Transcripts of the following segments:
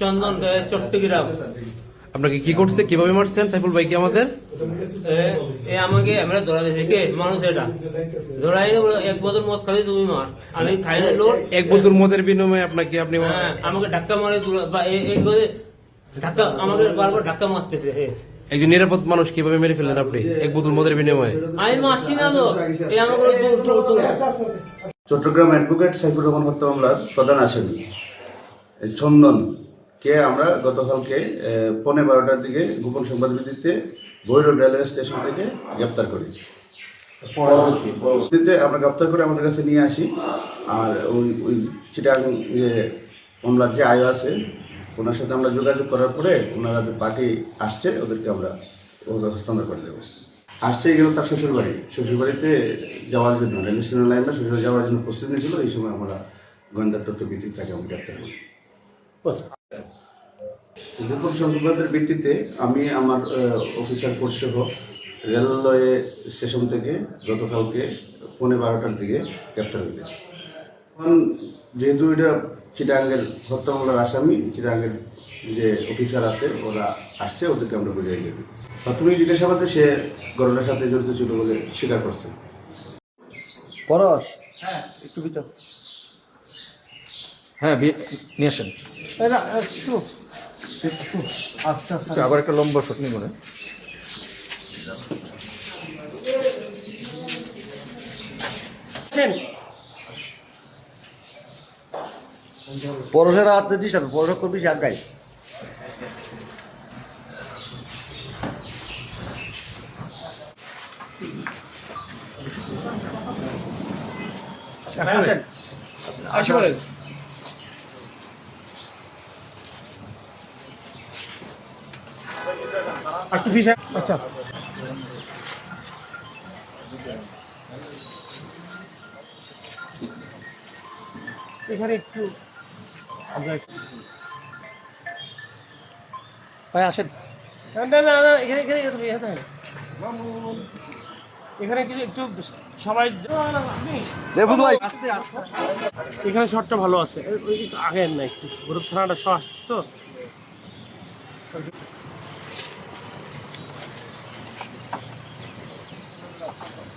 চন্দন চট্টগ্রাম। আপনাকে কি করছে? কীভাবে মারছেন? সাইফুল ভাই কি আমাদের? এ, এ আমাকে আমরা ধরা দিয়েছে। কে? মানুষ এটা। ধরাই এক বছর মদ খাবি তুমি মার। আমি খাই না লোড। এক বোতল মদের বিনিময়ে আপনাকে আপনি হ্যাঁ, আমাকে ধাক্কা মারে এই করে ধাক্কা আমাকে বারবার ধাক্কা মারতেছে একজন নিরাপদ মানুষ কীভাবে মেরে ফেললেন আপনি? এক বোতল মদের বিনিময়ে। আমি মারছি না তো। এ আমাকে চট্টগ্রাম অ্যাডভোকেট সাইফুর রহমান হত্যা মামলার প্রধান আসামি চন্দন। কে আমরা গতকালকে পৌনে বারোটার দিকে গোপন সংবাদ ভিত্তিতে ভৈরব রেলওয়ে স্টেশন থেকে গ্রেপ্তার করি। পরবর্তীতে আমরা গ্রেপ্তার করে আমাদের কাছে নিয়ে আসি। আর ওই ওই চিটাং যে মামলার যে আয় আছে ওনার সাথে আমরা যোগাযোগ করার পরে ওনারা যে পার্টি আসছে ওদেরকে আমরা হস্তান্তর করে দেবো। আসছে গেল তার শ্বশুরবাড়ি। শ্বশুরবাড়িতে যাওয়ার জন্য রেল স্টেশন লাইনটা শ্বশুর যাওয়ার জন্য প্রস্তুতি নিয়েছিল এই সময় আমরা গোয়েন্দা তথ্য ভিত্তিক তাকে আমরা গ্রেপ্তার করি। গোপন সংবাদের ভিত্তিতে আমি আমার অফিসার কোর্স সহ রেলওয়ে স্টেশন থেকে গতকালকে পৌনে বারোটার দিকে গ্রেপ্তার হয়ে গেছি। এখন যেহেতু এটা চিটাঙ্গের হত্যা মামলার আসামি চিটাঙ্গের যে অফিসার আছে ওরা আসছে ওদেরকে আমরা বুঝিয়ে দেবো। প্রাথমিক জিজ্ঞাসাবাদে সে ঘটনার সাথে জড়িত ছিল বলে স্বীকার করছে পরশ? হ্যাঁ বি- নিয়ে আসেন। আস্তে আস্তে। আবার একটা লম্বা শট নিব না? পরশের হাতে দিস আমি পরশ করবি আগাই আচ্ছা। এখানে একটু আমরা ভাই আসেন। না না না এখানে এখানে এখানে এখানে এখানে কিছু একটু সবাই দেখুন ভাই। এখানে শটটা ভালো আছে। ওই- ওই একটু আগে না একটু। গরুপ থানাটা সহ আসছে তো।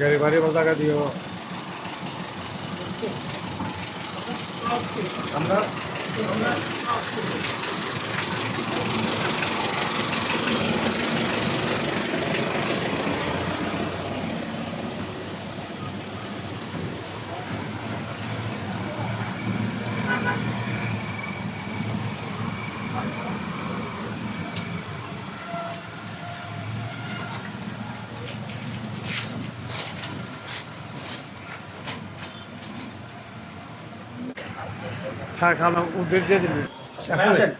গাড়ি বাড়ি বল টাকা দিও হ্যাঁ খানা উদ্বেগ দিয়ে দিবি আসেন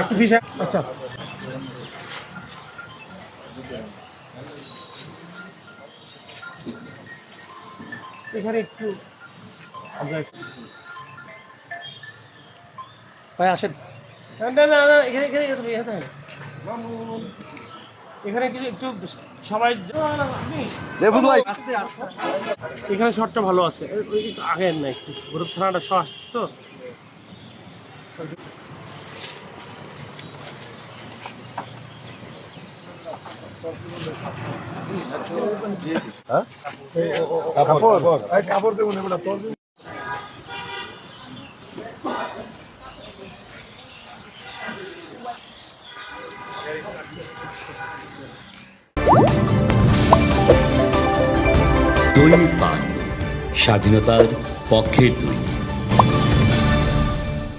একটু পিছিয়ে আচ্ছা এখানে একটু আমরা ভাই আসেন না না না না, এখানে এখানে এখানে এখানে এখানে কিছু একটু সবাই দেখুন ভাই। এখানে শটটা ভালো আছে। ওই- ওই একটু আগে না একটু। গরুপ থানাটা সহ আসছে তো। কাপড় দেবো না দৈনিক বাংলা স্বাধীনতার পক্ষের দৈনিক